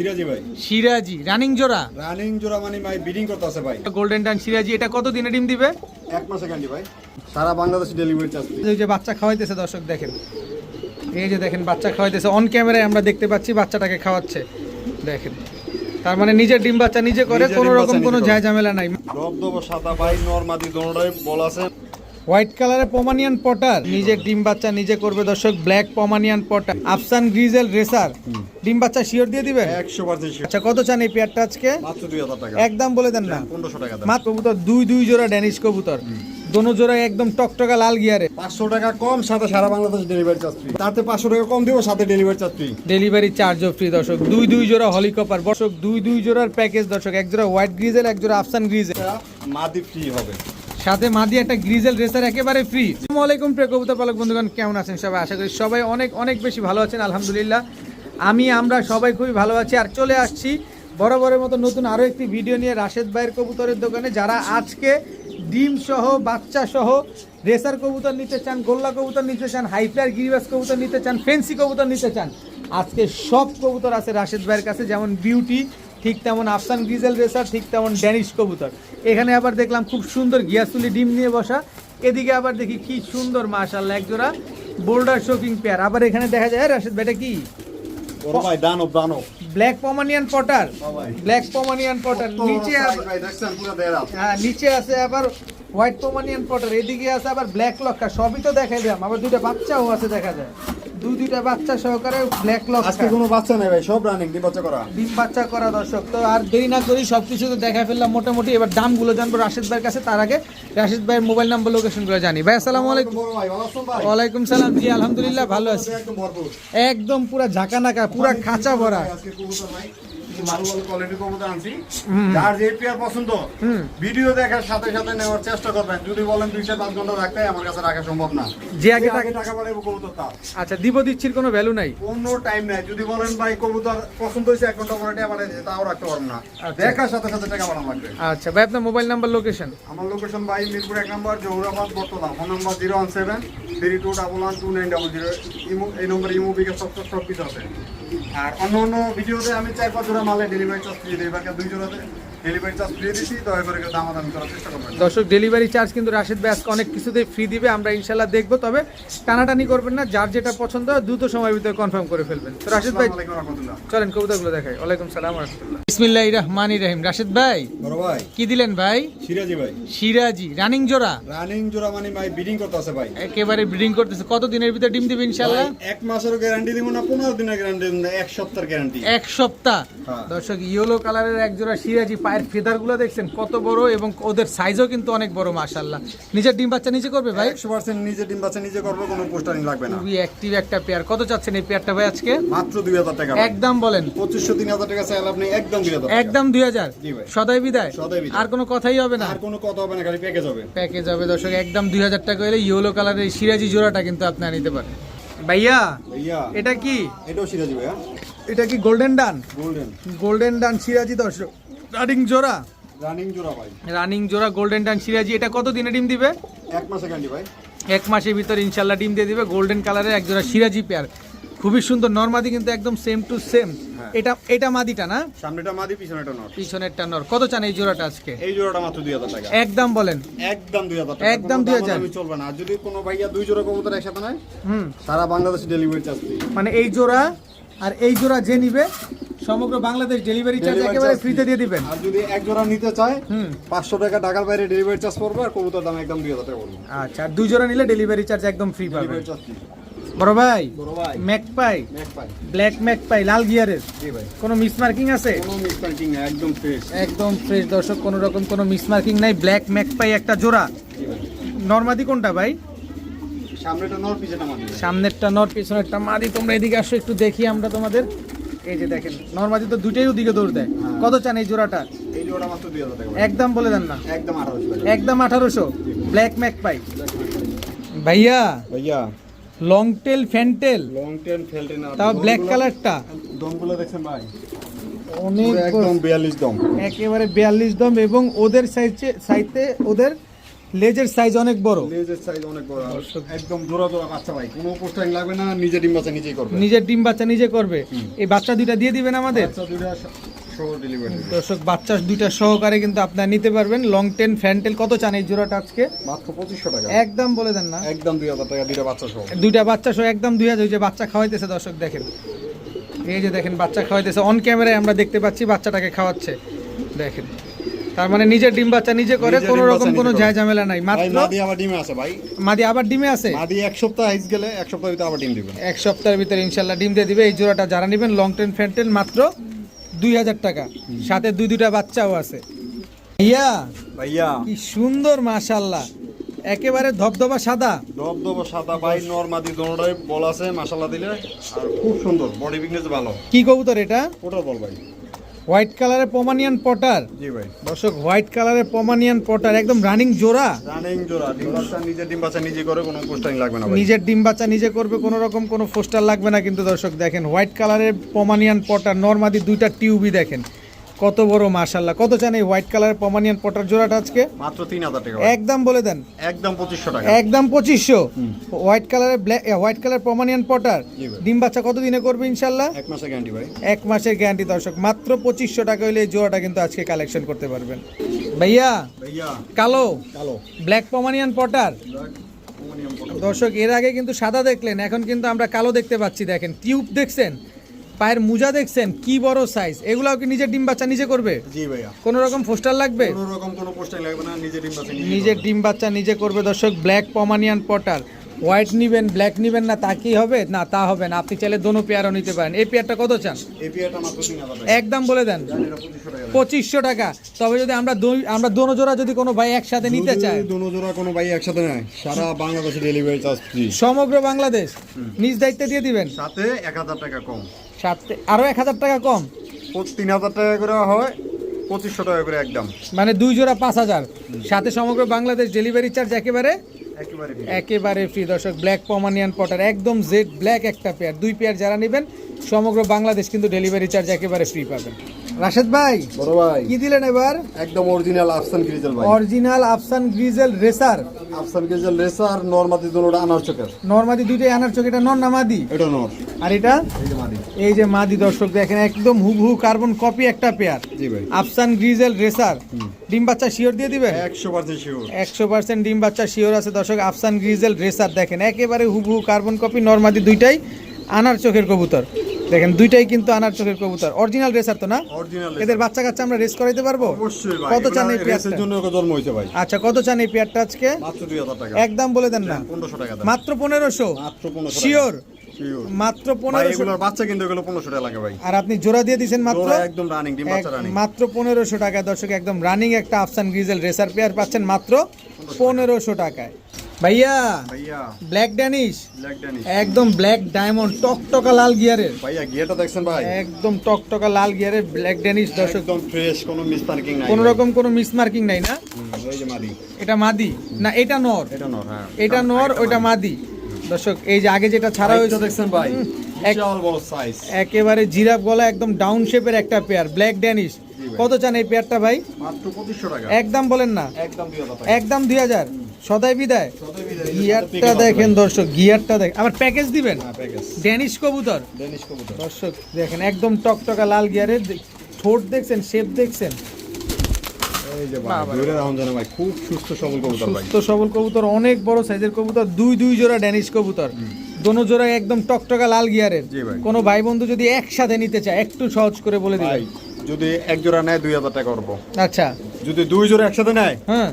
সিরাজি ভাই। সিরাজি রানিং জোড়া? রানিং জোড়া মানে ভাই বিডিং করতেছে ভাই। গোল্ডেন ডান সিরাজি এটা কত দিনে ডিম দিবে? এক মাসে ক্যান্ডি ভাই। সারা বাংলাদেশ ডেলিভারি চার্জ এই যে বাচ্চা খাওয়াইতেছে দর্শক দেখেন। এই যে দেখেন বাচ্চা খাওয়াইতেছে। অন ক্যামেরায় আমরা দেখতে পাচ্ছি বাচ্চাটাকে খাওয়াচ্ছে। দেখেন। তার মানে নিজের ডিম বাচ্চা নিজে করে কোনো রকম কোনো ঝামেলা নাই। রব দব সাদা ভাই নরমাদি দোনোটাই বল আছে। হোয়াইট কালারের পমানিয়ান পটার নিজের ডিম বাচ্চা নিজে করবে দর্শক ব্ল্যাক পমানিয়ান পটার আফসান গ্রিজেল রেসার ডিম বাচ্চা শিওর দিয়ে দিবেন? একশো আচ্ছা কত চান এই পেয়ারটা আজকে? একদম বলে দেন না। পনেরোশো টাকা মাত্র কবুতর দুই দুই জোড়া ড্যানিশ কবুতর। দোনো জোড়া একদম টকটকা লাল গিয়ারে পাঁচশো টাকা কম সাথে সারা বাংলাদেশ ডেলিভারি চার্জ ফ্রি তাতে পাঁচশো টাকা কম দিব সাথে ডেলিভারি চার্জ ফ্রি ডেলিভারি চার্জও ফ্রি দর্শক। দুই দুই জোড়া হলিকপার দর্শক দুই দুই জোড়ার প্যাকেজ দর্শক। এক জোড়া হোয়াইট গ্রিজেল এক জোড়া আফসান গ্রিজেল মাদি ফ্রি হবে। সাথে মাদি একটা গ্রিজেল রেসার একেবারে ফ্রি আসসালামু আলাইকুম প্রিয় কবুতর পালক বন্ধুগণ, কেমন আছেন সবাই? আশা করি সবাই অনেক অনেক বেশি ভালো আছেন, আলহামদুলিল্লাহ। আমি, আমরা সবাই খুবই ভালো আছি। আর চলে আসছি বরাবরের মতো নতুন আরও একটি ভিডিও নিয়ে রাশেদ ভাইয়ের কবুতরের দোকানে, যারা আজকে ডিম সহ, বাচ্চা সহ রেসার কবুতর নিতে চান, গোল্লা কবুতর নিতে চান হাইফ্লার গিরিবাস কবুতর নিতে চান, ফেন্সি কবুতর নিতে চান, আজকে সব কবুতর আছে রাশেদ ভাইয়ের কাছে, যেমন বিউটি ঠিক তেমন আফসান গ্রিজেল রেসার ঠিক তেমন ড্যানিশ কবুতর। এখানে আবার দেখলাম খুব সুন্দর গিয়াসুলি ডিম নিয়ে বসা। এদিকে আবার দেখি কি সুন্দর মাশাল্লাহ একজোড়া বোল্ডার শোকিং পেয়ার। আবার এখানে দেখা যায় রাশেদ ভাইটা কি? Black Pomeranian pouter. Black Pomeranian pouter. নিচে হ্যাঁ নিচে আছে আবার হোয়াইট পোমানিয়ান পটার এদিকে আছে আবার ব্ল্যাক লক্কা সবই তো দেখাই দিলাম। আবার দুইটা বাচ্চাও আছে দেখা যায়। দুই দুইটা বাচ্চা সহকারে ব্ল্যাক লক আজকে কোনো বাচ্চা নেই ভাই সব রানিং দি বাচ্চা করা। ডিম বাচ্চা করা দর্শক। তো আর দেরি না করি সব কিছু তো দেখা ফেললাম মোটামুটি। এবার দামগুলো জানব রাশেদ ভাইয়ের কাছে তার আগে রাশেদ ভাইয়ের মোবাইল নাম্বার লোকেশনগুলো জানি। ভাই আসসালামু আলাইকুম। ওয়ালাইকুম সালাম জি আলহামদুলিল্লাহ ভালো আছি। একদম পুরা ঝাঁকানাকা পুরা খাঁচা ভরা। কবুতর আনছি। যার যে পেয়ার পছন্দ ভিডিও দেখার সাথে সাথে নেওয়ার চেষ্টা করবেন। যদি বলেন দুই চার পাঁচ ঘণ্টা রাখতে আমার কাছে রাখা সম্ভব না। যে আগে টাকা- আগে টাকা পাঠাবো কবুতর তার আচ্ছা দিব দিচ্ছির কোনো ভ্যালু নাই? কোনো টাইম নাই। যদি বলেন ভাই কবুতর পছন্দ হয়েছে এক ঘণ্টা পরে টাকা তাও রাখতে পারব না। আচ্ছা। দেখার সাথে সাথে টাকা পাঠানো লাগবে। আচ্ছা ভাই আপনার মোবাইল নাম্বার লোকেশন আমার লোকেশন ভাই মিরপুর এক নম্বর জহুরাবাদ বর্তলা ফোন নম্বর zero one seven three two double one two nine double zero. Imo এই নম্বরে ইমো বিকাশ সব সব কিছু আছে। আর অন্য অন্য ভিডিওতে আমি চার পাঁচ জোড়া মালে ডেলিভারি চার্জ ফ্রি দিই বাকি দুই জোড়াতে ডেলিভারি চার্জ ফ্রি দিচ্ছি দয়া করে কেউ দামাদামি করার চেষ্টা করবেন। দর্শক ডেলিভারি চার্জ কিন্তু রাশেদ ব্যাস অনেক কিছুতেই ফ্রি দিবে আমরা ইনশাল্লাহ দেখব তবে টানাটানি করবেন না যার যেটা পছন্দ হয় দ্রুত সময়ের ভিতরে কনফার্ম করে ফেলবেন। তো রাশেদ ভাই চলেন কবিতাগুলো দেখাই। ওয়ালাইকুম সালাম রহমতুল্লাহ। বিসমিল্লাহ রহমান রহিম। রাশেদ ভাই বড় ভাই। কি দিলেন ভাই? সিরাজি ভাই। সিরাজি। রানিং জোড়া? রানিং জোড়া মানে ভাই করতেছে ভাই। একেবারে ব্রিডিং করতেছে। কত দিনের ভিতরে ডিম দিবে ইনশাল্লাহ ভাই, এক মাসের গ্যারান্টি দিব না পনেরো দিনের গ্যারান্টি দিব না এক সপ্তাহের গ্যারান্টি এক সপ্তাহ। হ্যাঁ। দর্শক ইয়েলো কালারের এক জোড়া সিরাজি পায়ের ফেদারগুলো দেখছেন কত বড় এবং ওদের সাইজও কিন্তু অনেক বড় মাশাল্লাহ নিজের ডিম বাচ্চা নিজে করবে ভাই? একশো পার্সেন্ট নিজে ডিম বাচ্চা নিজে করবে কোনো পোস্টারিং লাগবে না। খুবই অ্যাক্টিভ একটা পেয়ার কত চাচ্ছেন এই পেয়ারটা ভাই আজকে? মাত্র দুই হাজার টাকা একদম বলেন। পঁচিশশো তিন হাজার টাকা চাইলে আপনি একদম। একদম দুই হাজার? সদাই বিদায়? আর কোনো কথাই হবে না? আর কোনো কথা হবে না খালি প্যাকেজ হবে। প্যাকেজ হবে দর্শক একদম দুই হাজার টাকা হলে ইয়েলো কালারের সিরাজি জোড়াটা কিন্তু আপনারা নিতে পারেন। ভাইয়া ভাইয়া। এটা কি? এটাও সিরাজি ভাইয়া। এটা কি golden dun golden golden dun সিরাজি দর্শক। রানিং জোড়া? রানিং জোড়া ভাই। রানিং জোড়া গোল্ডেন ডান সিরাজি। এটা কত দিনে ডিম দিবে? এক মাসে ক্যান্ডি ভাই। এক মাসের ভিতরে ইনশাল্লাহ ডিম দিয়ে দিবে। গোল্ডেন কালারের এক জোড়া সিরাজি পেয়ার খুবই সুন্দর। নর্মাদি কিন্তু একদম সেম টু সেম। এটা এটা মাদিটা না? সামনেটা মাদি পিছনেটা নট পিছনেরটা নর। কত চান এই জোড়াটা আজকে? এই জোড়াটা মাত্র দুই হাজার টাকা। একদম বলেন। একদম দুই হাজার একদম 2000 দামাদামি চলবে না। আর যদি কোনো ভাইয়া দুই জোড়া কবুতর একসাথে নেয় হুম। সারা বাংলাদেশ ডেলিভারি চার্জ মানে এই জোড়া আর এই জোড়া যে নিবে সমগ্র বাংলাদেশ ডেলিভারি চার্জ একেবারে ফ্রিতে দিয়ে। দিবেন। আর যদি এক জোড়া নিতে চায় হুম। পাঁচশো টাকা ঢাকার বাইরে ডেলিভারি চার্জ পড়বে আর কবুতর দাম একদম দুই হাজার টাকা পড়বে। আচ্ছা আর দুই জোড়া নিলে ডেলিভারি চার্জ একদম ফ্রি পাবেন। ডেলিভারি চার্জ ফ্রি বড় ভাই বড় ভাই। Magpie. Black magpie লাল গিয়ারের। কোনো মিস মার্কিং আছে একদম ফ্রেশ একদম ফ্রেশ দর্শক কোনো রকম কোনো মিস মার্কিং নাই। ব্ল্যাক ম্যাক পাই একটা জোড়া। নর্মাদি কোনটা ভাই। সামনেরটা নর পিছনেরটা মাদি। তোমরা এদিকে আসো একটু দেখি আমরা তোমাদের। এই যে দেখেন নর্মাদি তো দুটাই ওদিকে দৌড় দেয়। হ্যাঁ। কত চান এই জোড়াটা। একদম বলে দেন না। একদম আঠারোশো একদম আঠারোশো। Black magpie. ভাইয়া। ভাইয়া। Long tail fantail long tail fantail তাও ব্ল্যাক কালারটা দমগুলো দেখছেন ভাই? অনেক একদম বিয়াল্লিশ দম। একেবারে বিয়াল্লিশ দম এবং ওদের সাইজে সাইতে ওদের লেজের সাইজ অনেক বড়। লেজের সাইজ অনেক বড়। একদম জোড়া জোড়া বাচ্চা ভাই। কোনো পোস্টারিং লাগবে না নিজে ডিম বাচ্চা নিজেই করবে। নিজের ডিম বাচ্চা নিজে করবে। এই বাচ্চা দুইটা দিয়ে দিবেন আমাদের? বাচ্চা দুইটা দর্শক বাচ্চা দুইটা সহকারে কিন্তু আপনারা নিতে পারবেন। লং টেন ফ্যান্টেল কত চান এই জোড়াটা আজকে? মাত্র পঁচিশশো টাকা। একদম বলে দেন না। একদম দুই হাজার টাকা দুইটা বাচ্চা সহ। দুইটা বাচ্চা সহ একদম দুই হাজার যে বাচ্চা খাওয়াইতেছে দর্শক দেখেন। এই যে দেখেন বাচ্চা খাওয়াইতেছে। অন ক্যামেরায় আমরা দেখতে পাচ্ছি বাচ্চাটাকে খাওয়াচ্ছে। দেখেন। তার মানে নিজের ডিম বাচ্চা নিজে করে কোনো রকম কোনো নিজে ঝামেলা নাই। মাত্র মাদি আবার ডিমে আছে ভাই। মাদি আবার ডিমে আছে? মাদি এক সপ্তাহ আইস গেলে এক সপ্তাহ ভিতরে আবার ডিম দিবেন এক সপ্তাহের ভিতরে ইনশাল্লাহ ডিম দিয়ে দিবে। এই জোড়াটা যারা নেবেন লং টেন ফ্যান্টেল মাত্র দুই হাজার টাকা। সাথে দুই দুটা বাচ্চাও আছে। ভাইয়া ভাইয়া। কি সুন্দর মাশাল্লাহ একেবারে ধবধবা সাদা। ধবধবা সাদা ভাই নরমাদি দোনোটাই বল আছে মাশাল্লাহ দিলে। আর খুব সুন্দর বডি ফিটনেস ভালো। কি কবুতর এটা? ওটা বল ভাই। হোয়াইট কালারের পমানিয়ান পটার জি ভাই। দর্শক হোয়াইট কালারের পমানিয়ান পটার একদম রানিং জোড়া। রানিং জোড়া। ডিম বাচ্চা নিজে ডিম বাচ্চা নিজে করে কোনো পোস্টারিং লাগবে না ভাই। নিজের ডিম বাচ্চা নিজে করবে কোনো রকম কোনো পোস্টার লাগবে না কিন্তু দর্শক দেখেন হোয়াইট কালারের পমানিয়ান পটার নর্মাদি দুইটা টিউবই দেখেন। কত বড় মাশাল্লাহ কত চান এই হোয়াইট কালারের পমানিয়ান পটার জোড়াটা আজকে? মাত্র তিন হাজার টাকা একদম বলে দেন। একদম পঁচিশশো টাকা। একদম পঁচিশশো। হোয়াইট কালারের black white colour Pomeranian pouter ডিম বাচ্চা কত দিনে করবে ইনশাল্লাহ এক মাসে গ্যারান্টি ভাই। এক মাসের গ্যারান্টি দর্শক মাত্র পঁচিশশো টাকা হলে এই জোড়াটা কিন্তু আজকে কালেকশন করতে পারবেন। ভাইয়া ভাইয়া। কালো? কালো। ব্ল্যাক পমানিয়ান পটার দর্শক এর আগে কিন্তু সাদা দেখলেন এখন কিন্তু আমরা কালো দেখতে পাচ্ছি দেখেন টিউব দেখছেন? পায়ের মুজা দেখছেন? কি বড় সাইজ এগুলাও কি নিজের ডিম বাচ্চা নিজে করবে? জি ভাইয়া। কোন রকম পোস্টার লাগবে? কোন রকম কোনো পোস্টার লাগবে না নিজের ডিম বাচ্চা নিজে নিজের ডিম বাচ্চা নিজে করবে। দর্শক ব্ল্যাক পমানিয়ান পটার হোয়াইট নিবেন ব্ল্যাক নিবেন না তা কি হবে? না তা হবে না। আপনি চাইলে দোনো পেয়ারও নিতে পারেন। এই পেয়ারটা কত চান? একদম বলে দেন। পঁচিশশো টাকা তবে যদি আমরা দুই- আমরা দোনো জোড়া যদি কোনো ভাই একসাথে নিতে চাই দুনো জোড়া কোনো ভাই একসাথে নেয়। সারা বাংলাদেশে ডেলিভারি চার্জ ফ্রি সমগ্র বাংলাদেশ? নিজ দায়িত্বে দিয়ে দিবেন? সাথে এক হাজার টাকা কম। সাথে আরও এক হাজার টাকা কম? তিন হাজার টাকা করে হয় পঁচিশশো টাকা করে একদম। মানে দুই জোড়া পাঁচ হাজার। সাথে সমগ্র বাংলাদেশ ডেলিভারি চার্জ একেবারে একেবারে ফ্রি দর্শক ব্ল্যাক পমানিয়ান পটার একদম জেড ব্ল্যাক একটা পেয়ার দুই পেয়ার যারা নেবেন সমগ্র বাংলাদেশ কিন্তু ডেলিভারি চার্জ একেবারে ফ্রি পাবেন। রাশেদ ভাই বড় ভাই। কি দিলেন এবার? একদম অরিজিনাল আফসান গ্রিজেল ভাই। অরিজিনাল আফসান গ্রিজেল রেসার আফসান গ্রিজেল রেসার নর্মাদি দুটোটা আনার চোখের। নর্মাদি দুইটাই আনার চোখ এটা নন না মাদি? এটা নর। আর এটা? এই যে মাদি। এই যে মাদি দর্শক দেখেন একদম হুবহু কার্বন কপি একটা পেয়ার জি ভাই। আফসান গ্রিজেল রেসার ডিম বাচ্চা শিওর দিয়ে দিবেন? একশো পার্সেন্ট শিওর। একশো পার্সেন্ট ডিম বাচ্চা শিওর আছে দর্শক। আফসান গ্রিজেল রেসার দেখেন একেবারে হুবহু কার্বন কপি নর্মাদি দুইটাই আনার চোখের কবুতর। দেখেন দুইটাই কিন্তু আনার চোখের কবুতর। অরিজিনাল রেসার তো না? অরিজিনাল এদের বাচ্চা কাচ্চা আমরা রেস করাইতে পারব? অবশ্যই ভাই কত চান এই রেসের জন্য জন্ম হয়েছে ভাই। আচ্ছা কত চান এই পেয়ারটা আজকে? একদম বলে দেন না। টাকা মাত্র পনেরোশো? শিওর মাত্র পনেরোশো বাচ্চা কিন্তু এগুলো পনেরোশো টাকা লাগে ভাই। আর আপনি জোড়া দিয়ে দিয়েছেন মাত্র? একদম রানিং ডিম বাচ্চা রানিং মাত্র পনেরোশো টাকা। দর্শক একদম রানিং একটা আফসান গ্রিজেল রেসার পেয়ার পাচ্ছেন মাত্র পনেরোশো টাকায়। ভাইয়া ভাইয়া। ব্ল্যাক ড্যানিশ ব্ল্যাক ড্যানিশ একদম ব্ল্যাক ডায়মন্ড টকটকা লাল গিয়ারের ভাইয়া গিয়ারটা দেখছেন ভাই? একদম টকটকা লাল গিয়ারের ব্ল্যাক ড্যানিশ দর্শক। একদম ফ্রেশ কোনো মিস মার্কিং নাই। কোনো রকম কোনো মিসমার্কিং নাই না? এই যে মাদি। এটা মাদি? না এটা নর। এটা নর হ্যাঁ। এটা নর ওটা মাদি। দর্শক এই যে আগে যেটা ছাড়া হয়েছে দেখছেন ভাই বিশাল বড় সাইজ একেবারে জিরাফ গলা একদম ডাউন শেপের একটা পেয়ার ব্ল্যাক ড্যানিশ কত চান এই পেয়ারটা ভাই? মাত্র পঁচিশশো টাকা। একদম বলেন না। একদম দুই হাজার টাকা। একদম দুই হাজার। সদাই বিদায়। সদাই বিদায়, এই গিয়ারটা দেখেন দর্শক গিয়ারটা দেখেন। আবার প্যাকেজ দিবেন? হ্যাঁ প্যাকেজ ড্যানিশ কবুতর। ডেনিশ কবুতর। দর্শক দেখেন একদম টকটকা লাল গিয়ারের ঠোঁট দেখছেন শেপ দেখছেন। ভাই খুব সুস্থ সবল কবুতর সুস্থ সবল কবুতর অনেক বড় সাইজের কবুতর দুই দুই জোড়া ড্যানিশ কবুতর। দোনো জোড়া একদম টকটকা লাল গিয়ারের। কোনো ভাই। বন্ধু যদি একসাথে নিতে চায় একটু সহজ করে বলে দিবেন। যদি এক জোড়া নেয় দুই হাজার টাকা করব আচ্ছা। যদি দুই জোড়া একসাথে নেয় হ্যাঁ।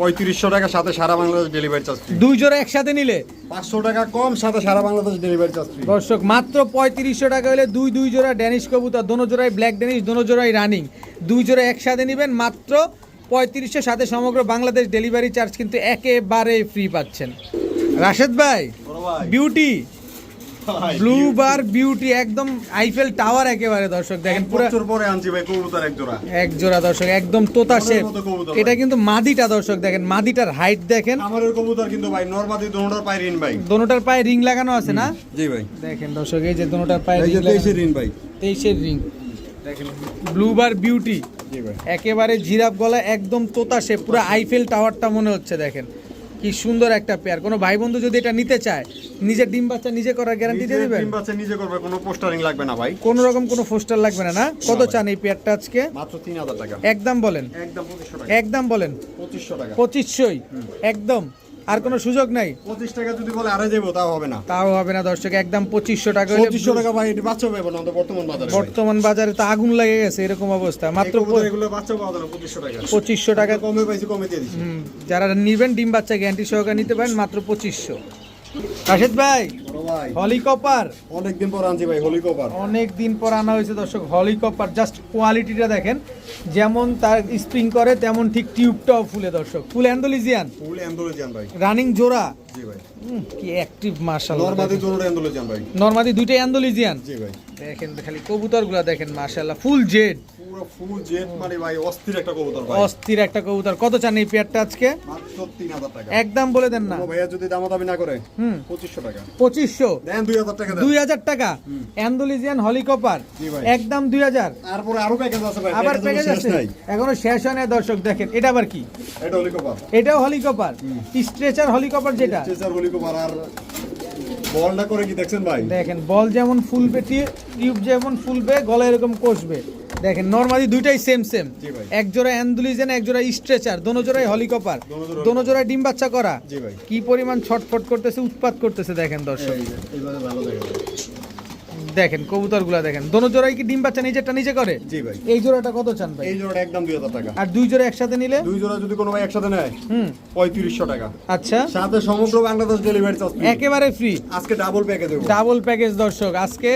পঁয়ত্রিশশো টাকা সাথে সারা বাংলাদেশ ডেলিভারি চার্জ দুই জোড়া একসাথে নিলে? পাঁচশো টাকা কম সাথে সারা বাংলাদেশ ডেলিভারি চার্জ দর্শক মাত্র পঁয়ত্রিশশো টাকা হলে দুই দুই জোড়া ড্যানিশ কবুতর দোনো জোড়াই ব্ল্যাক ড্যানিশ দোনো জোড়াই রানিং দুই জোড়া একসাথে নেবেন মাত্র পঁয়ত্রিশশো সাথে সমগ্র বাংলাদেশ ডেলিভারি চার্জ কিন্তু একেবারে ফ্রি পাচ্ছেন। রাশেদ ভাই বিউটি ব্লু বার বিউটি একদম আইফেল টাওয়ার একেবারে দর্শক দেখেন পুরো বছর পরে আনছি ভাই কবুতর এক জোড়া। এক জোড়া দর্শক একদম তোতা শেপ এটা কিন্তু মাদিটা দর্শক দেখেন মাদিটার হাইট দেখেন। কবুতর কিন্তু ভাই নর্মাদি দোনোটার পায় ঋণ ভাই। দোনোটার পায়ে রিং লাগানো আছে না? জি ভাই। দেখেন দর্শক এই যে দোনোটার পায়ে রিং তেইশের ঋণ ভাই। তেইশের রিং দেখেন। ব্লু বার বিউটি একেবারে জিরাফ গলা একদম তোতাসে পুরো আইফেল টাওয়ারটা মনে হচ্ছে দেখেন। কি সুন্দর একটা পেয়ার কোনো ভাই বন্ধু যদি এটা নিতে চায় নিজের ডিম বাচ্চা নিজে করার গ্যারান্টি দিয়ে দেবেন? ডিম বাচ্চা নিজে করবে কোনো পোস্টারিং লাগবে না ভাই। কোনো রকম কোনো পোস্টার লাগবে না না? কত চান এই পেয়ারটা আজকে? মাত্র তিন হাজার টাকা। একদম বলেন। একদম 2500 টাকা। একদম বলেন। 2500 টাকা। পঁচিশশোই? একদম। আর কোনো সুযোগ নাই। পঁচিশ টাকা যদি বলে আড়াই যাব তাও হবে না। তাও হবে না দর্শক একদম পঁচিশশো টাকা পঁচিশশো টাকা ভাই এটি বাচ্চা পাবে না বর্তমান বাজারে বর্তমান বাজারে তো আগুন লেগে গেছে এরকম অবস্থা। মাত্র এগুলো বাচ্চা পাওয়া যাবে পঁচিশশো টাকা। পঁচিশশো টাকা কমে পাইছি কমে দিয়ে দিচ্ছি যারা নিবেন ডিম বাচ্চা গ্যারান্টি সহকারে নিতে পারেন মাত্র পঁচিশশো। রাশেদ ভাই হলিকপার অনেকদিন পর আনছি ভাই হোলি কপার পর আনা হয়েছে দর্শক হলিকপার জাস্ট কোয়ালিটিটা দেখেন যেমন তার স্প্রিং করে তেমন ঠিক টিউবটাও ফুলে দর্শক। ফুল অ্যান্ডোলিজিয়ান ফুল অ্যান্ডোলজিয়ান ভাই। রানিং জোড়া। জি ভাই। কি অ্যাক্টিভ মার্শাল নর্মাদি জোর অ্যান্ডোলজিয়ান ভাই। নর্মাদি দুইটাই অ্যান্ডোলিজিয়ান জি ভাই। দেখেন খালি কবুতরগুলো দেখেন মার্শাল্লাহ ফুল জেড পুরো ফুল জেট মানে ভাই অস্থির একটা কবুতর ভাই। অস্থির একটা কবুতর। কত চান এই পেয়ারটা আজকে? মাত্র টাকা। একদম বলে দেন না। ভাইয়া যদি দামা না করে হুম। টাকা। দেন টাকা দেন। অ্যান্ডোলিজিয়ান হলিকপার একদম দুই হাজার? তারপরে আরও প্যাকেজ আছে ভাই। আবার প্যাকেজ প্যাকেজ আছে? এখনও শেষ হয় না দর্শক দেখেন। এটা আবার কি? এটা এটাও হলিকপার স্ট্রেচার হলিকপার যেটা? আর বলটা করে কি দেখছেন ভাই? দেখেন বল যেমন ফুলবে টিউব যেমন ফুলবে গলা এরকম কষবে। দেখেন নর্মালি দুইটাই সেম সেম এক জোড়া অ্যান্ডুলিজেন এক জোড়া স্ট্রেচার দোনো জোড়াই হলিকপার দোনো জোড়াই জোড়ায় ডিম বাচ্চা করা। কি পরিমাণ ছটফট করতেছে উৎপাত করতেছে দেখেন দর্শক। দেখেন কবুতরগুলো দেখেন। দোনো জোড়াই কি ডিম বাচ্চা নিজেরটা নিজে করে? জি ভাই। এই জোড়াটা কত চান ভাই? এই জোড়াটা একদম দুই হাজার টাকা। আর দুই জোড়া একসাথে নিলে? দুই জোড়া যদি কোনো ভাই একসাথে নেয় হুম। পঁয়ত্রিশশো টাকা। আচ্ছা। সাথে সমগ্র বাংলাদেশ ডেলিভারি চার্জ একেবারে ফ্রি আজকে ডাবল প্যাকেজ দেবো। ডাবল প্যাকেজ দর্শক আজকে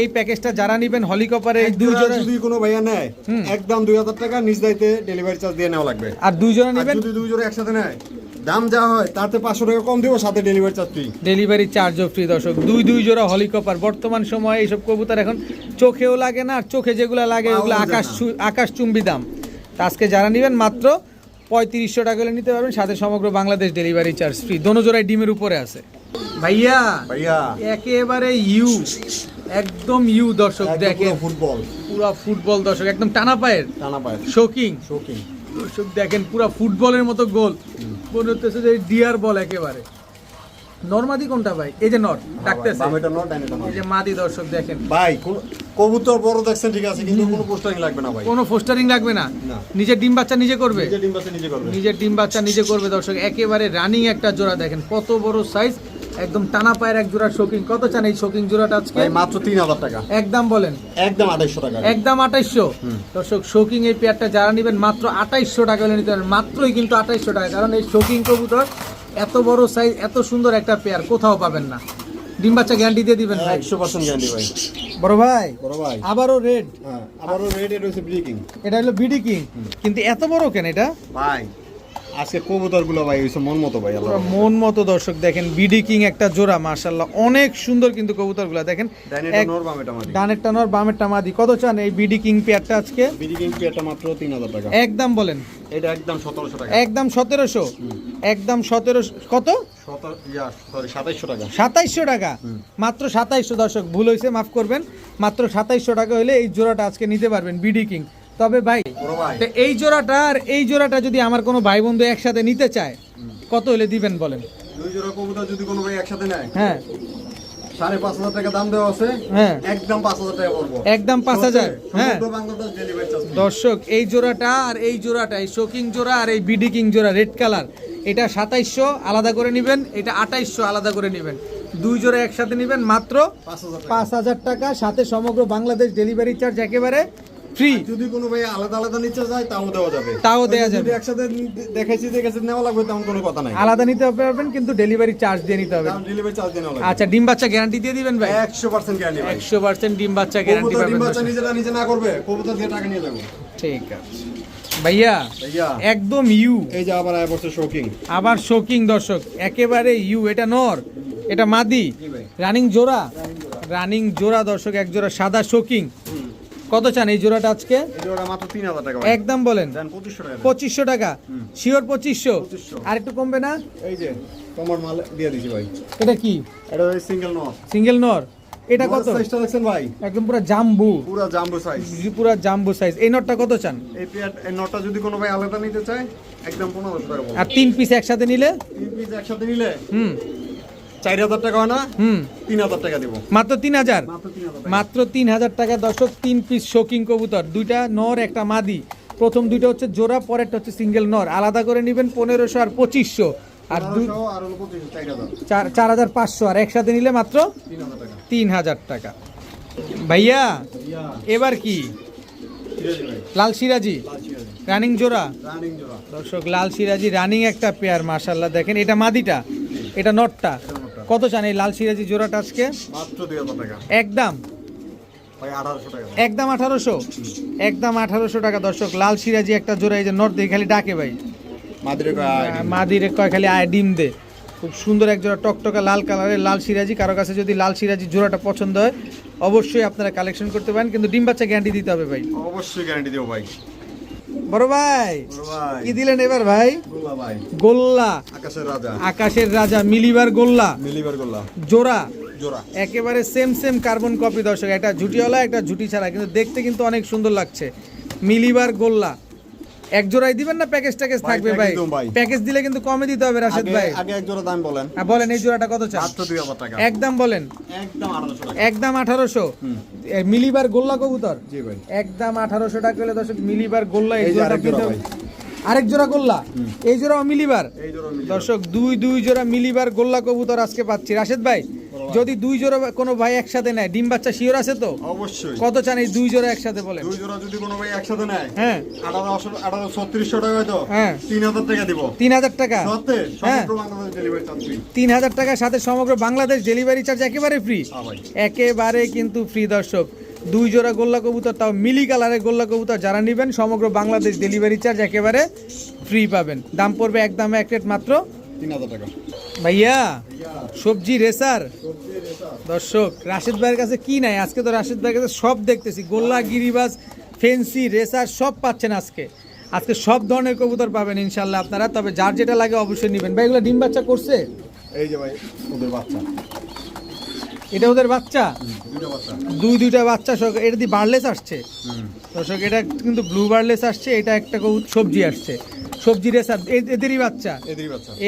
এই প্যাকেজটা যারা নিবেন হলিকপারে দুই জোড়া যদি কোনো ভাইয়া নেয় একদম দুই হাজার টাকা নিজ দায়িত্বে ডেলিভারি চার্জ দিয়ে নেওয়া লাগবে। আর দুই জোড়া নেবেন যদি দুই জোড়া একসাথে নেয় দাম যা হয় তাতে পাঁচশো টাকা কম দেবো সাথে ডেলিভারি চার্জ ফ্রি ডেলিভারি চার্জও ফ্রি দর্শক। দুই দুই জোড়া হলিকপার বর্তমান সময়ে এইসব কবুতর এখন চোখেও লাগে না আর চোখে যেগুলো লাগে ওগুলো আকাশ আকাশ চুম্বি দাম। তা আজকে যারা নেবেন মাত্র পঁয়ত্রিশশো টাকা হলে নিতে পারবেন সাথে সমগ্র বাংলাদেশ ডেলিভারি চার্জ ফ্রি দোনো জোড়ায় ডিমের উপরে আছে। ভাইয়া ভাইয়া। একেবারে ইউ একদম ইউ দর্শক দেখেন। ফুটবল পুরো ফুটবল দর্শক একদম টানা পায়ের। টানা পায় শোকিং শৌখিন দর্শক দেখেন পুরো ফুটবলের মতো গোল মনে হতেছে যে ডিয়ার বল একেবারে। নর্মাদি কোনটা ভাই? এই যে নর ডাকতেছে। বামেটা নট ডাইনেটা নট এই যে মাদি দর্শক দেখেন। ভাই কবুতর বড় দেখছেন ঠিক আছে কিন্তু কোনো পোস্টারিং লাগবে না ভাই। কোনো পোস্টারিং লাগবে না। নিজের ডিম বাচ্চা নিজে করবে? নিজে ডিম বাচ্চা নিজে করবে। নিজের ডিম বাচ্চা নিজে করবে দর্শক। একেবারে রানিং একটা জোড়া দেখেন। কত বড় সাইজ একদম টানা পায়ের এক জোড়া শোকিং কত চান এই শোকিং জোড়াটা আজকে? মাত্র তিন হাজার টাকা। একদম বলেন। একদম আড়াইশো টাকা। একদম আঠাইশশো। দর্শক শোকিং এই পেয়ারটা যারা নেবেন মাত্র আঠাইশশো টাকা হলে নিতে পারেন। মাত্রই কিন্তু আঠাইশশো টাকা। কারণ এই শোকিং কবুতর এত বড় সাইজ এত সুন্দর একটা পেয়ার কোথাও পাবেন না। ডিম বাচ্চা গ্যারান্টি দিয়ে দিবেন ভাই। একশো পার্সেন্ট গ্যারান্টি ভাই। বড় ভাই বড় ভাই। আবারও রেড হ্যাঁ আবারও রেড এটা হচ্ছে ব্রিকিং এটা হলো বিডি কিং কিন্তু এত বড় কেন এটা? ভাই আজকে কবুতরগুলো ভাই হয়েছে মন মতো ভাই আল্লাহ মন মতো দর্শক দেখেন বিডি কিং একটা জোড়া মার্শাল্লাহ অনেক সুন্দর কিন্তু কবুতরগুলো দেখেন ডানেরটা নর বামেরটা মাদি। কত চান এই বিডি কিং পেয়ারটা আজকে? ব্রিকিং পেয়ারটা মাত্র তিন হাজার টাকা। একদম বলেন। এটা একদম সতেরোশো টাকা। একদম সতেরোশো? একদম সতেরোশো কত? সাতাইশশো টাকা। মাত্র সাতাইশশো দর্শক ভুল হয়েছে মাফ করবেন। মাত্র সাতাইশশো টাকা হলে এই জোড়াটা আজকে নিতে পারবেন বিডি কিং। তবে ভাই তো এই জোড়াটা আর এই জোড়াটা যদি আমার কোনো ভাই বন্ধু একসাথে নিতে চায় কত হলে দিবেন বলেন? দুই জোড়া কবুতর যদি কোনো ভাই একসাথে নেয় হ্যাঁ। সাড়ে পাঁচ হাজার টাকা দাম দেওয়া আছে হ্যাঁ। একদম পাঁচ হাজার টাকা পড়ব। একদম পাঁচ হাজার হ্যাঁ। দর্শক এই জোড়াটা আর এই জোড়াটা এই শোকিং জোড়া আর এই বিডি কিং জোড়া রেড কালার এটা সাতাইশশো আলাদা করে নেবেন এটা আঠাইশশো আলাদা করে নেবেন। দুই জোড়া একসাথে নেবেন মাত্র পাঁচ হাজার টাকা। সাথে সমগ্র বাংলাদেশ ডেলিভারি চার্জ একেবারে ফ্রি যদি কোনো ভাই আলাদা আলাদা নিচে যায় তাও দেওয়া যাবে। তাও দেয়া যদি যাবে। একসাথে নি- দেখাইছি দেখেছি নেওয়া লাগবে তেমন কোনো কথা নাই। আলাদা নিতে পারবেন কিন্তু ডেলিভারি চার্জ দিয়ে নিতে হবে। ডেলিভারি চার্জ দিয়ে নেওয়া লাগবে। আচ্ছা ডিম বাচ্চা গ্যারান্টি দিয়ে দিবেন ভাই? একশো পার্সেন্ট গ্যারান্টি ভাই। একশো পার্সেন্ট ডিম বাচ্চা গ্যারান্টি কবুতর ডিম বাচ্চা নিজেরা নিজে না করবে কবুতর দিয়ে টাকা নিয়ে যাব। ঠিক আছে। ভাইয়া একদম ইউ এই যে আবার আয় বছর শৌকিং আবার শোকিং দর্শক একেবারে ইউ এটা নর এটা মাদি। রানিং জোড়া। রানিং জোড়া দর্শক এক জোড়া সাদা শোকিং কত চান এই জোড়াটা আজকে? একদম বলেন। পঁচিশশো টাকা শিওর পঁচিশশো 2500 আর একটু কমবে না? এই যে তোমার মাল দিয়ে দিছি ভাই। এটা কি? এটা সিঙ্গেল নর। সিঙ্গেল নর? এটা কত? সাইজটা দেখছেন ভাই? একদম পুরো জাম্বু। পুরো জাম্বো সাইজ পুরো জাম্বু সাইজ এই নটটা কত চান? এই এই নটটা যদি কোনো ভাই আলাদা নিতে চায় একদম টাকা আর তিন পিস একসাথে নিলে? তিন পিস একসাথে নিলে? হুম। চার হাজার টাকা হয় না? হুম। তিন হাজার টাকা দিব। মাত্র তিন হাজার? মাত্র তিন হাজার টাকা। দর্শক তিন পিস শোকিং কবুতর। দুইটা নর একটা মাদি। প্রথম দুইটা হচ্ছে জোড়া পরেরটা হচ্ছে সিঙ্গেল নর। আলাদা করে নেবেন পনেরোশো আর পঁচিশশো। আর চার হাজার। পাঁচশো। আর একসাথে নিলে মাত্র তিন হাজার টাকা। ভাইয়া এবার কি? লাল সিরাজি। রানিং জোড়া। দর্শক লাল সিরাজি রানিং একটা পেয়ার মার্শাল্লাহ দেখেন এটা মাদিটা এটা নটটা। কত চান এই লাল সিরাজি জোড়াটা আজকে? একদম। একদম আঠারোশো? একদম আঠারোশো টাকা দর্শক। লাল সিরাজি একটা জোড়া এই যে দিয়ে খালি ডাকে ভাই। মাদিরে মাদিরে কয় খালি আয় ডিম দে। খুব সুন্দর এক জোড়া টকটকা লাল কালারের লাল সিরাজি। কারও কাছে যদি লাল সিরাজি জোড়াটা পছন্দ হয় অবশ্যই আপনারা কালেকশন করতে পারেন। কিন্তু ডিম বাচ্চা গ্যারান্টি দিতে হবে ভাই। অবশ্যই গ্যারান্টি দেবো ভাই। বড় ভাই কি দিলেন এবার ভাই? গোল্লা আকাশের রাজা। আকাশের রাজা মিলিবার গোল্লা। মিলিবার গোল্লা। জোড়া। জোড়া। একেবারে সেম সেম কার্বন কপি দর্শক একটা ঝুটিওয়ালা একটা ঝুটি ছাড়া কিন্তু দেখতে কিন্তু অনেক সুন্দর লাগছে। মিলিবার গোল্লা। এক জোড়াই দিবেন না প্যাকেজ ট্যাকেজ থাকবে ভাই। প্যাকেজ দিলে কিন্তু কমে দিতে হবে রাশেদ ভাই। আগে এক জোড়া দাম বলেন। হ্যাঁ, বলেন এই জোড়াটা কত চান? মাত্র দুই হাজার টাকা। একদম বলেন। একদম আঠারোশো টাকা। একদম আঠারোশো। হুম। মিলিবার গোল্লা কবুতর? জি ভাই। একদম আঠারোশো টাকা হলে দর্শক মিলিবার গোল্লা এই জোড়াটা পেতে- আরেক জোড়া গোল্লা। এই জোড়াও মিলিবার। জোড়া মিলিবার। দর্শক দুই দুই জোড়া মিলিবার গোল্লা কবুতর আজকে পাচ্ছি। রাশেদ ভাই যদি দুই জোড়া কোনো ভাই একসাথে নেয় ডিম বাচ্চা শিওর আছে তো? অবশ্যই। কত চান এই দুই জোড়া একসাথে বলে দুই জোড়া যদি কোনো ভাই একসাথে নেয় হ্যাঁ। আঠারোশো আঠারো ছত্রিশশো টাকা হয়তো হ্যাঁ। তিন হাজার টাকা দিব। তিন হাজার টাকা? সত্যি হ্যাঁ। সমগ্র বাংলাদেশ ডেলিভারি চার্জ ফ্রি তিন হাজার টাকার সাথে সমগ্র বাংলাদেশ ডেলিভারি চার্জ একেবারে ফ্রি হ্যাঁ ভাই। একেবারে কিন্তু ফ্রি দর্শক। দুই জোড়া গোল্লা কবুতর তাও মিলি কালারের গোল্লা কবুতর যারা নেবেন সমগ্র বাংলাদেশ ডেলিভারি চার্জ একেবারে ফ্রি পাবেন। দাম পড়বে এক দামে এক রেট মাত্র। তিন হাজার টাকা। ভাইয়া সবজি রেসার? দর্শক রাশেদ ভাইয়ের কাছে কি নাই? আজকে তো রাশেদ ভাইয়ের কাছে সব দেখতেছি। গোল্লা গিরিবাজ ফেন্সি রেসার সব পাচ্ছেন আজকে। আজকে সব ধরনের কবুতর পাবেন ইনশাল্লাহ আপনারা। তবে যার যেটা লাগে অবশ্যই নেবেন। ভাই এগুলো ডিম বাচ্চা করছে? এই যে ভাই ওদের বাচ্চা। এটা ওদের বাচ্চা? দুই দুইটা বাচ্চা এটা দিয়ে বার্লেস আসছে। দর্শক এটা কিন্তু ব্লু বার্লেস আসছে এটা একটা সবজি আসছে। সবজি রেসার এদেরই বাচ্চা।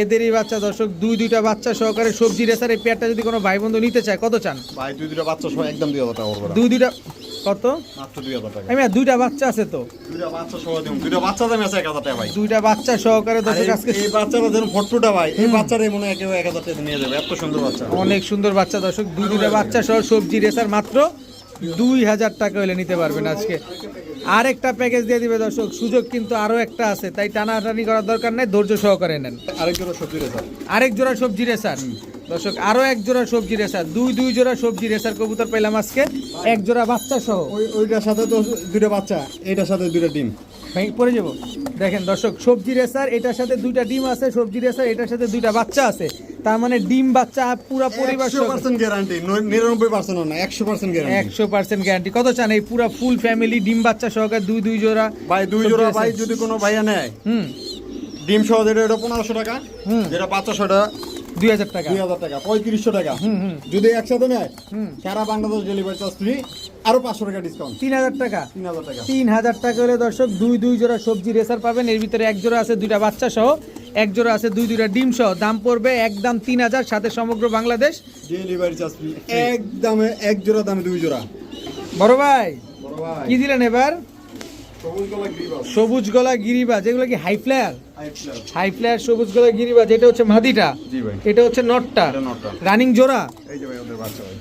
এদেরই বাচ্চা। দর্শক দুই দুইটা বাচ্চা সহকারে সবজি রেসার এই পেয়ারটা যদি কোনো ভাই বন্ধু নিতে চায় কত চান? ভাই দুই দুটো বাচ্চা সহ একদম দুই হাজার টাকা দুই দুইটা কত? আমি দুইটা বাচ্চা আছে তো। দুইটা বাচ্চা সহ দিন দুইটা বাচ্চা দামে আছে এক হাজার টাকা ভাই। দুইটা বাচ্চা সহকারে দর্শক আজকে এই বাচ্চাটা যেন ফটোটা ভাই এই বাচ্চাটাই মনে হয় কেউ এক হাজার টাকা নিয়ে যাবে। এত সুন্দর বাচ্চা। অনেক সুন্দর বাচ্চা দর্শক দুই দুইটা বাচ্চা সহ সবজি রেসার মাত্র দুই হাজার টাকা হলে নিতে পারবেন আজকে। আরেকটা প্যাকেজ দিয়ে দিবে দর্শক সুযোগ কিন্তু আরও একটা আছে তাই টানাটানি করার দরকার নাই ধৈর্য সহকারে নেন। আরেক জোড়া সবজি রেসার। আরেক জোড়া সবজি রেসার। দর্শক আরও এক জোড়া সবজি রেসার দুই দুই জোড়া সবজি রেসার কবুতর পেলাম আজকে এক জোড়া বাচ্চা সহ ওই ওইটার সাথে তো দুটো বাচ্চা এটার সাথে দুটো ডিম। পড়ে যাব? দেখেন দর্শক সবজি রেসার এটার সাথে দুইটা ডিম আছে সবজি রেসার এটার সাথে দুইটা বাচ্চা আছে। তার মানে ডিম বাচ্চা পুরো পরিবার একশো পার্সেন্ট গ্যারান্টি নিরানব্বই পার্সেন্ট না একশো পার্সেন্ট গ্যারান্টি একশো পার্সেন্ট গ্যারান্টি কত চান এই পুরো ফুল ফ্যামিলি ডিম বাচ্চা সহকারে দুই দুই জোড়া? ভাই দুই জোড়া ভাই যদি কোনো ভাইয়া নেয় হুম। ডিম সহ যেটা এটা পনেরোশো টাকা হুম। যেটা বাচ্চা ছটা দুই হাজার টাকা। দুই হাজার টাকা পঁয়ত্রিশশো যদি একসাথে নেয় হুম। সারা বাংলাদেশ ডেলিভারি চার্জ ফ্রি আরও পাঁচশো টাকা ডিসকাউন্ট তিন হাজার টাকা। তিন হাজার টাকা। তিন হাজার টাকা হলে দর্শক দুই দুই জোড়া সবজি রেসার পাবেন। এর ভিতরে এক জোড়া আছে দুইটা বাচ্চা সহ। এক জোড়া আছে দুই দুইটা ডিম সহ। দাম পড়বে একদম তিন হাজার সাথে সমগ্র বাংলাদেশ। ডেলিভারি চার্জ ফ্রি এক দামে এক জোড়া দামে দুই জোড়া। বড় ভাই বড় ভাই। কি দিলেন এবার? সবুজ গলা গিরিবা যেগুলো গিরিবাজ এগুলো কি হাই ফ্লেয়ার হাই ফ্লায়ার সবুজ গলা গিরিবা যেটা হচ্ছে মাদিটা? এটা হচ্ছে নটটা? রানিং জোড়া? এই যে ভাই ওদের বাচ্চা ভাই।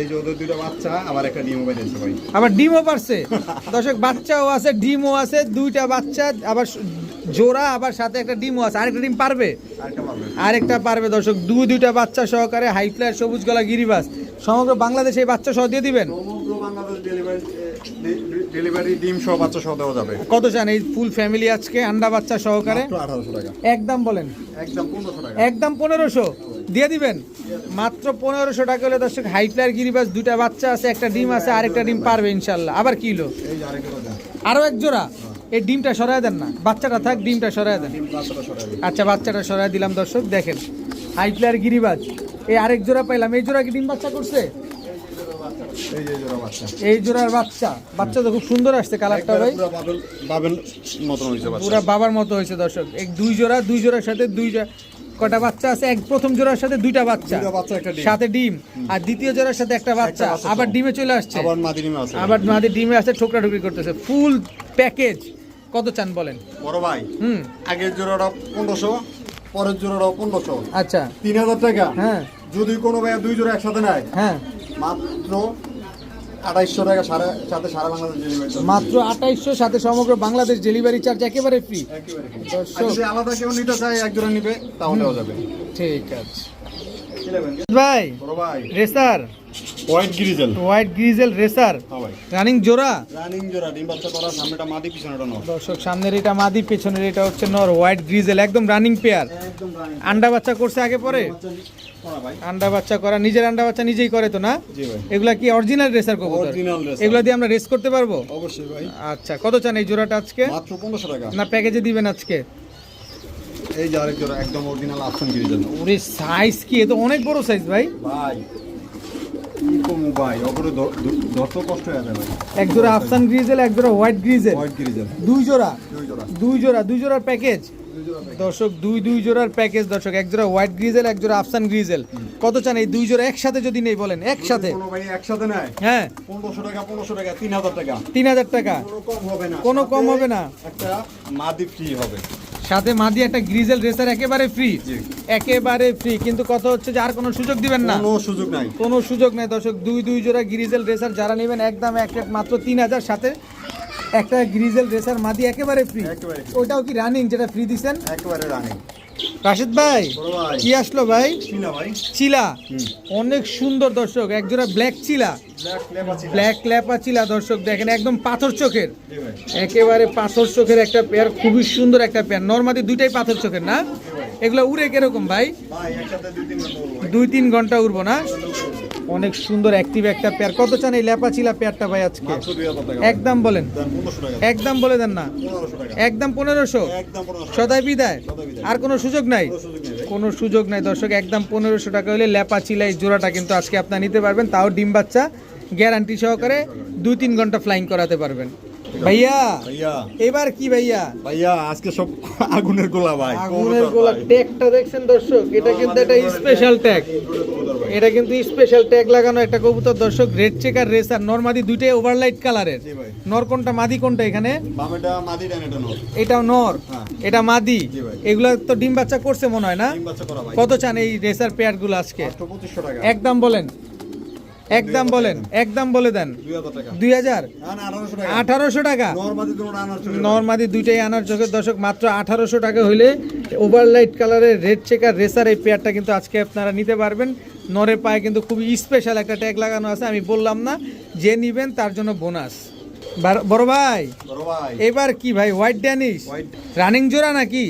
এই যে ওদের দুইটা বাচ্চা আবার একটা ডিম মোবাইল ভাই। আবার ডিমও পারছে। দর্শক বাচ্চাও আছে ডিমও আছে দুইটা বাচ্চা আবার জোড়া আবার সাথে একটা ডিমও আছে। আরেকটা ডিম পারবে? আরেকটা পারবে। পারবে। দর্শক দুই দুইটা বাচ্চা সহকারে হাই ফ্লেয়ার সবুজ গলা গিরিবাস। সমগ্র বাংলাদেশে এই বাচ্চা সহ দিয়ে দিবেন? ডেলিভারি ডেলিভারি ডিম সহ বাচ্চা সহ দেওয়া যাবে। কত চান? এই ফুল ফ্যামিলি আজকে আন্ডা বাচ্চা সহকারে? একদম বলেন। একদম পনেরোশো একদম পনেরোশো? দিয়ে দিবেন? মাত্র পনেরোশো টাকা হলে দর্শক হাই ফ্লায়ার গিরিবাস দুইটা বাচ্চা আছে একটা ডিম আছে আরেকটা ডিম পারবে ইনশাল্লাহ। আবার কিলো আরও এক জোড়া? এই ডিমটা সরায় দেন না। বাচ্চাটা থাক ডিমটা সরায় দেন। আচ্ছা বাচ্চাটা সরাই দিলাম দর্শক দেখেন। হাই ফ্লায়ার গিরিবাজ। এই আরেক জোড়া পাইলাম। এই জোড়া কি ডিম বাচ্চা করছে? এই জোড়ার বাচ্চা। বাচ্চা তো খুব সুন্দর আসছে কালারটা ভাই। বাবার মতো হয়েছে দর্শক। এক দুই জোড়া দুই জোড়ার সাথে দুই জোড়া কটা বাচ্চা আছে? এক প্রথম জোড়ার সাথে দুইটা বাচ্চা। বাচ্চা, একটা সাথে ডিম। আর দ্বিতীয় জোড়ার সাথে একটা বাচ্চা। আবার ডিমে চলে আসছে। আবার মাদিরিমে আছে আবার মাঝে ডিমে আসছে ঠোকরা ঠুকরি করতেছে। Full package. কত চান বলেন? বড় ভাই হুম। আগের জোড়াটা পনেরোশো পরের জোড়াটা পনেরোশো। আচ্ছা। তিন হাজার টাকা। হ্যাঁ। যদি কোনো ভাইয়া দুই জোড়া একসাথে নেয় হ্যাঁ। মাত্র আড়াইশো টাকা সারা সাথে সারা বাংলাদেশ ডেলিভারি মাত্র আঠাইশশো সাথে সমগ্র বাংলাদেশ ডেলিভারি চার্জ একেবারে ফ্রি যদি আলাদা কেউ নিতে চায় এক জোড়া নিবে দেওয়া যাবে ঠিক আছে। ভাই racer. White grizzle white grizzle racer. হ্যাঁ রানিং জোড়া? রানিং জোড়া ডিম বাচ্চা করা সামনেটা মাদি পিছনেটা নর। দর্শক সামনের এটা মাদি পেছনের এটা হচ্ছে নর। হোয়াইট গ্রিজেল একদম রানিং পেয়ার একদম রানিং আন্ডা বাচ্চা করছে আগে পরে? আন্ডা বাচ্চা করা নিজের আন্ডা বাচ্চা নিজেই করে তো না? এগুলা কি অরিজিনাল রেসার কবুতর। এগুলা দিয়ে আমরা রেস করতে পারব? অবশ্যই ভাই। আচ্ছা কত চান এই জোড়াটা আজকে? মাত্র পনেরোশো টাকা। না প্যাকেজে দিবেন আজকে? এই যে আরেক জোড়া একদম অরিজিনাল আফসান গ্রিজেল ওরে সাইজ কি? এ তো অনেক বড় সাইজ ভাই। ভাই এক জোড়া আফসান গ্রিজেল এক জোড়া হোয়াইট গ্রিজেল দুই জোড়া? দুই জোড়া। দুই জোড়া জোড়ার প্যাকেজ দর্শক দুই দুই জোড়ার প্যাকেজ দর্শক এক জোড়া হোয়াইট গ্রিজেল এক জোড়া আফসান গ্রিজেল কত চান এই দুই জোড়া একসাথে যদি নেই বলেন? একসাথে? কোনো একসাথে নেয় হ্যাঁ। পনেরোশো টাকা পনেরোশো টাকা তিন হাজার টাকা। তিন হাজার টাকা। কোনো কম হবে না। কোনো কম হবে না। একটা মাদি ফ্রি হবে। সাথে মা দিয়ে একটা গ্রিজেল রেসার একেবারে ফ্রি একেবারে ফ্রি কিন্তু কথা হচ্ছে যে আর কোনো সুযোগ দিবেন না। কোনো সুযোগ নাই। কোনো সুযোগ নাই দর্শক দুই দুই জোড়া গ্রিজেল রেসার যারা নেবেন একদম এক এক মাত্র তিন হাজার সাথে একটা গ্রিজেল রেসার মাদি একেবারে ফ্রি ওটাও কি রানিং যেটা ফ্রি দিচ্ছেন? একেবারে রানিং রাশেদ ভাই কি আসলো ভাই? চিলা অনেক সুন্দর দর্শক একজোড়া ব্ল্যাক চিলা। ব্ল্যাক ল্যাপা চিলা। দর্শক দেখেন একদম পাথর চোখের। একেবারে পাথর চোখের একটা পেয়ার খুবই সুন্দর একটা পেয়ার নর্মালি দুইটাই পাথর চোখের না? এগুলো উড়ে কীরকম ভাই? দুই তিন ঘণ্টা উড়বো। না? অনেক সুন্দর অ্যাক্টিভ একটা পেয়ার কত চান এই ল্যাপা চিলা পেয়ারটা ভাই আজকে? একদম বলেন। একদম বলে দেন না। একদম পনেরোশো? সদাই বিদায়। আর কোনো সুযোগ নাই? কোনো সুযোগ নেই দর্শক একদম পনেরোশো টাকা হলে ল্যাপা চিলাই এই জোড়াটা কিন্তু আজকে আপনার নিতে পারবেন। তাও ডিম বাচ্চা। গ্যারান্টি সহকারে দুই তিন ঘণ্টা ফ্লাইং করাতে পারবেন। ভাইয়া ভাইয়া। এবার কি ভাইয়া? ভাইয়া আজকে সব আগুনের গোলা ভাই। আগুনের গোলা ট্যাগটা দেখছেন দর্শক? এটা কিন্তু একটা স্পেশাল ট্যাগ। এটা কিন্তু স্পেশাল ট্যাগ লাগানো একটা কবুতর দর্শক রেড চেকার রেসার নরমাদি দুইটাই ওভারলাইট কালারের নর কোনটা মাদি কোনটা এখানে? বামেটা মাদি এটা নর। হ্যাঁ। এটা মাদি। এগুলা তো ডিম বাচ্চা করছে মনে হয় না? কত চান এই রেসার পেয়ারগুলো আজকে? একদম বলেন। একদম বলেন একদম বলে দেন। দুই হাজার? আঠারোশো টাকা। নর্মাদি দুইটাই আনার চোখের দর্শক মাত্র আঠারোশো টাকা হইলে ওভারলাইট কালারের রেড চেকার রেসার এই পেয়ারটা কিন্তু আজকে আপনারা নিতে পারবেন। নরের পায়ে কিন্তু খুবই স্পেশাল একটা ট্যাগ লাগানো আছে আমি বললাম না। যে নিবেন তার জন্য বোনাস বড় ভাই বড় ভাই। এবার কি ভাই হোয়াইট ড্যানিশ রানিং জোড়া নাকি?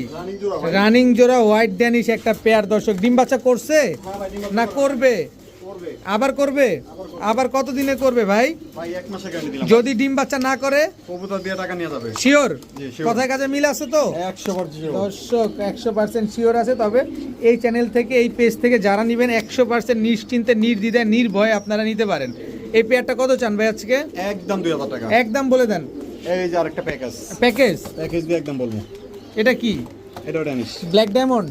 রানিং জোড়া হোয়াইট ড্যানিশ একটা পেয়ার দর্শক। ডিম বাচ্চা করছে? না। করবে? আবার করবে? আবার কত দিনে করবে ভাই? ভাই এক মাসে গ্যারান্টি দিলাম। যদি ডিম বাচ্চা না করে কবুতর দিয়ে টাকা নিয়ে যাবে। শিওর। কথায় কাজে মিল আছে তো? দর্শক একশো পার্সেন্ট শিওর আছে তবে এই চ্যানেল থেকে এই পেজ থেকে যারা নেবেন একশো পার্সেন্ট নিশ্চিন্তে নির্দ্বিধায় নির্ভয়ে আপনারা নিতে পারেন। এই পেয়ারটা কত চান ভাই আজকে? একদম দুই হাজার টাকা। একদম বলে দেন। এই যে আরেকটা প্যাকেজ প্যাকেজ প্যাকেজ দিয়ে একদম বলব। এটা কি? এটাও ড্যানিশ ব্ল্যাক ডায়মন্ড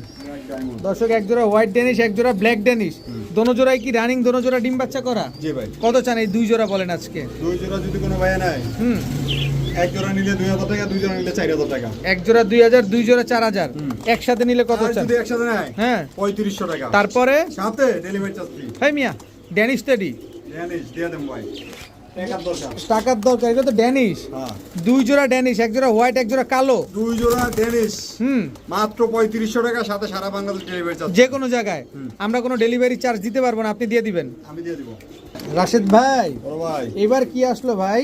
দর্শক এক জোড়া হোয়াইট ডেনিশ এক জোড়া ব্ল্যাক ডেনিশ দোনো জোড়াই কি রানিং দোনো জোড়া ডিম বাচ্চা করা? জি ভাই। কত চান এই দুই জোড়া বলেন আজকে? দুই জোড়া যদি কোনো ভাইয়া নেয় হুম। এক জোড়া নিলে দুই হাজার টাকা দুই জোড়া নিলে চার হাজার টাকা। এক জোড়া দুই হাজার দুই জোড়া চার হাজার। একসাথে নিলে কত আর চান? যদি একসাথে নেয় হ্যাঁ। টাকা। তারপরে? সাথে ডেলিভারি চার্জ ফ্রি হাই মিয়া ড্যানিশ স্টাডি ড্যানিশ দিয়ে দেন ভাই। টাকার দরকার। এটা তো ড্যানিশ। হ্যাঁ। দুই জোড়া ড্যানিশ এক জোড়া হোয়াইট এক জোড়া কালো। দুই জোড়া ড্যানিশ। হুম। মাত্র পঁয়ত্রিশশো টাকা সাথে সারা বাংলাদেশ ডেলিভারি চার্জ যে কোনো জায়গায় আমরা কোনো ডেলিভারি চার্জ দিতে পারব না আপনি দিয়ে দিবেন। আমি দিয়ে দিব। রাশেদ ভাই বড় ভাই। এবার কি আসলো ভাই?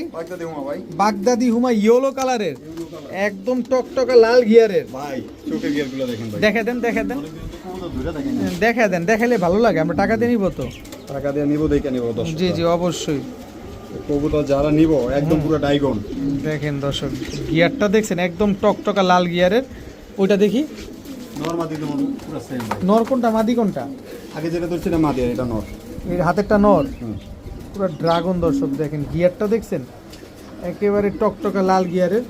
বাগদাদি হুমা ইয়েলো কালারের একদম টকটকা লাল গিয়ারের ভাই চোখের গিয়ারগুলো দেখেন ভাই। দেখা দেন দেখা দেন। দেখা দেন দেখালে ভালো লাগে আমরা টাকা দিয়ে নিবো তো। টাকা দিয়ে নিবো দেখে নিবো জি জি অবশ্যই। কবুতর যারা নিবো একদম পুরো ডাইগন। দেখেন দর্শক গিয়ারটা দেখছেন একদম টকটকা লাল গিয়ারের। ওইটা দেখি। নর কোনটা মাদি কোনটা? আগে যেটা ধরছি এটা মাদি এটা নর। এর হাতেরটা নর। পুরো ড্রাগন দর্শক দেখেন গিয়ারটা দেখছেন? একেবারে টকটকা লাল গিয়ারের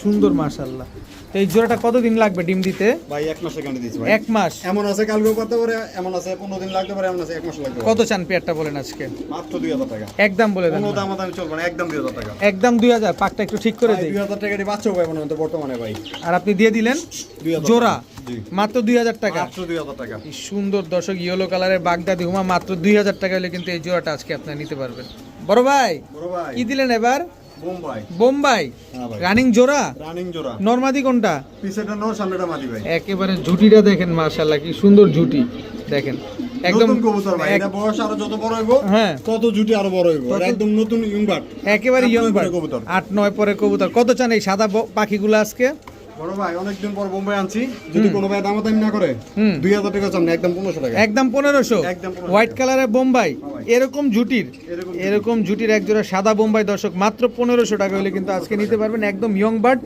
সুন্দর মাশাল্লাহ তো এই জোড়াটা কতদিন লাগবে ডিম দিতে? ভাই এক মাসে কান্ডি দিচ্ছি ভাই। এক মাস? এমন আছে কালকেও করতে পারে এমন আছে পনেরো দিন লাগতে পারে এমন আছে এক মাস লাগতে পারে। কত চান পেয়ারটা বলেন আজকে? মাত্র দুই হাজার টাকা। একদম বলে দেন কোনো। দাম দামি চলবে না একদম দুই হাজার টাকা। একদম দুই হাজার পাকটা একটু ঠিক করে দিই। দুই হাজার টাকা দিয়ে বাচ্চাও পাবো না তো বর্তমানে ভাই। আর আপনি দিয়ে দিলেন? জোড়া? মাত্র দুই হাজার টাকা? মাত্র দুই হাজার টাকা। কি সুন্দর দর্শক ইয়েলো কালারের বাগদাদি হুমা মাত্র দুই হাজার টাকা হলে কিন্তু এই জোড়াটা আজকে আপনারা নিতে পারবেন। বড় ভাই বড় ভাই। কি দিলেন এবার? বোম্বাই। হ্যাঁ রানিং জোড়া? রানিং জোড়া। নরমাদি কোনটা? পিছেটা নর সামনেটা মাদি ভাই। একেবারে ঝুটিটা দেখেন মাশাআল্লাহ কি সুন্দর ঝুটি। দেখেন একদম কবুতর ভাই এটা বয়স আরও যত বড় হইব হ্যাঁ। তত জুটি আরও বড় হইব। একদম নতুন ইউংবাট একেবারে আট ইয়ং বার্ড। কবুতর। আট নয় পরে কবুতর। কত চান এই সাদা পাখিগুলো আজকে? বড় ভাই অনেকদিন পর বোম্বাই আনছি। যদি কোনো ভাই দামাদামি না করে দুই হাজার টাকা চান একদম পনেরোশো টাকা। একদম পনেরোশো? হোয়াইট কালারের বোম্বাই এরকম জুটির এরকম জুটির এক জোড়া সাদা বোম্বাই দর্শক মাত্র পনেরোশো টাকা হলে কিন্তু আজকে নিতে পারবেন একদম ইয়ং বার্ড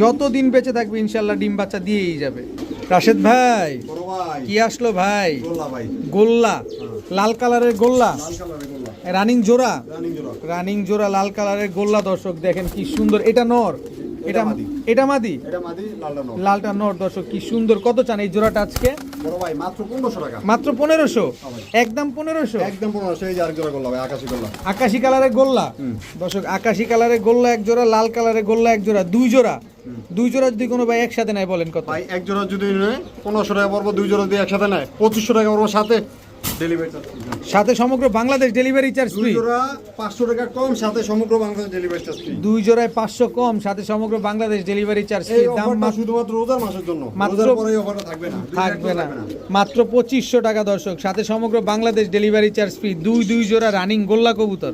যত দিন বেঁচে থাকবে ইনশাল্লাহ ডিম বাচ্চা দিয়েই যাবে। রাশেদ ভাই কি আসলো ভাই? গোল্লা লাল কালারের গোল্লা? লাল কালারের গোল্লা। রানিং জোড়া? রানিং জোড়া লাল কালারের গোল্লা দর্শক দেখেন কি সুন্দর। এটা নর। এটা মাদি। এটা মাদি? এটা মাদি লালটা নর। লালটা নর দর্শক কি সুন্দর। কত চান এই জোড়াটা আজকে? বড় ভাই মাত্র পনেরোশো টাকা। মাত্র। একদম পনেরোশো? একদম পনেরোশো এই যে জোড়া গোল্লা ভাই আকাশি গোল্লা আকাশি কালারের গোল্লা। দর্শক আকাশি কালারের গোল্লা এক জোড়া লাল কালারের গোল্লা এক জোড়া দুই জোড়া। দুই জোড়া যদি কোনো ভাই একসাথে নেয় বলেন কত? ভাই এক জোড়া যদি নেয় পনেরোশো টাকা পড়ব দুই জোড়া দিয়ে একসাথে নেয় পঁচিশশো টাকা পড়ব সাথে। সাথে সমগ্র বাংলাদেশ ডেলিভারি চার্জ ফ্রি পাঁচশো টাকা কম সাথে সমগ্র বাংলাদেশ ডেলিভারি চার্জ ফ্রি দুই জোড়ায় পাঁচশো কম সাথে সমগ্র বাংলাদেশ ডেলিভারি চার্জ ফ্রি দাম শুধুমাত্র রোজার মাসের জন্য। মাত্র- থাকবে না। থাকবে না। থাকবে মাত্র পঁচিশশো টাকা দর্শক সাথে সমগ্র বাংলাদেশ ডেলিভারি চার্জ ফ্রি দুই দুই জোড়া রানিং গোল্লা কবুতর।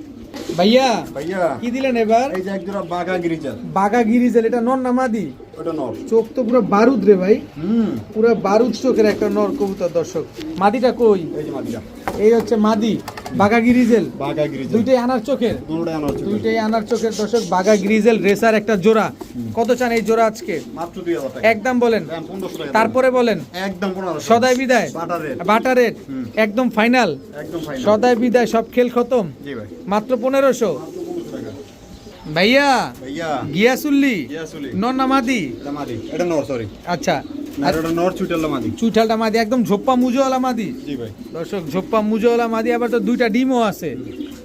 ভাইয়া ভাইয়া কি দিলেন এবার? এই যে একজোড়া বাঘা গিরিজাল বাঘা গিরিজাল এটা নর না মাদি? ওটা নর। চোখ তো পুরো বারুদ রে ভাই। হুম। পুরো বারুদ চোখের একটা নর কবুতর দর্শক। মাদিটা কই? এই যে মাদিরা এই হচ্ছে মাদি বাঘা গিরিজার দুইটাই আনার চোখের। দুইটাই আনার চোখের। দর্শক বাগা গ্রিজেল রেসার একটা জোড়া। কত চান এই জোড়া আজকে? একদম বলেন। তারপরে বলেন। একদম সদাই বিদায়। বাটা রেট। একদম ফাইনাল। সদাই বিদায় সব খেল খতম। মাত্র পনেরোশো। ভাইয়া ভাইয়া। গিয়াসুল্লি ইয়া সুলি না মাদি। এটা মাদি সরি আচ্ছা। চুইঠালটা মাদি একদম ঝোপ্পা মুজোওয়ালা মাদি। দর্শক ঝোপ্পা মুজোওয়ালা মাদি আবার তো দুইটা ডিমও আছে।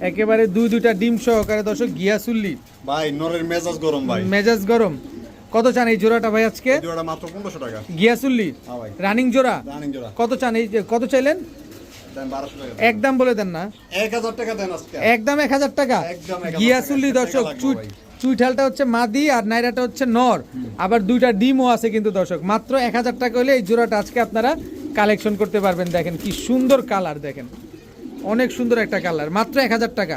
একেবারে দুই দুইটা ডিম সহকারে দর্শক গিয়াসুল্লি ভাই নরের মেজাজ গরম ভাই। মেজাজ গরম। কত চান এই জোড়াটা ভাই আজকে? জোড়াটা মাত্র পনেরোশো টাকা। গিয়াসুল্লি হ্যাঁ রানিং জোড়া? রানিং জোড়া। কত চান এই কত চাইলেন? একদম বলে দেন না। এক হাজার টাকা দেন আজকে। একদম এক হাজার টাকা। গিয়াসুল্লি দর্শক ভাই। চুইঠালটা হচ্ছে মাদি আর নাইরাটা হচ্ছে নর। আবার দুইটা ডিমও আছে কিন্তু দর্শক, মাত্র এক হাজার টাকা হলে এই জোড়াটা আজকে আপনারা কালেকশন করতে পারবেন। দেখেন কি সুন্দর কালার, দেখেন। অনেক সুন্দর একটা কালার, মাত্র এক হাজার টাকা।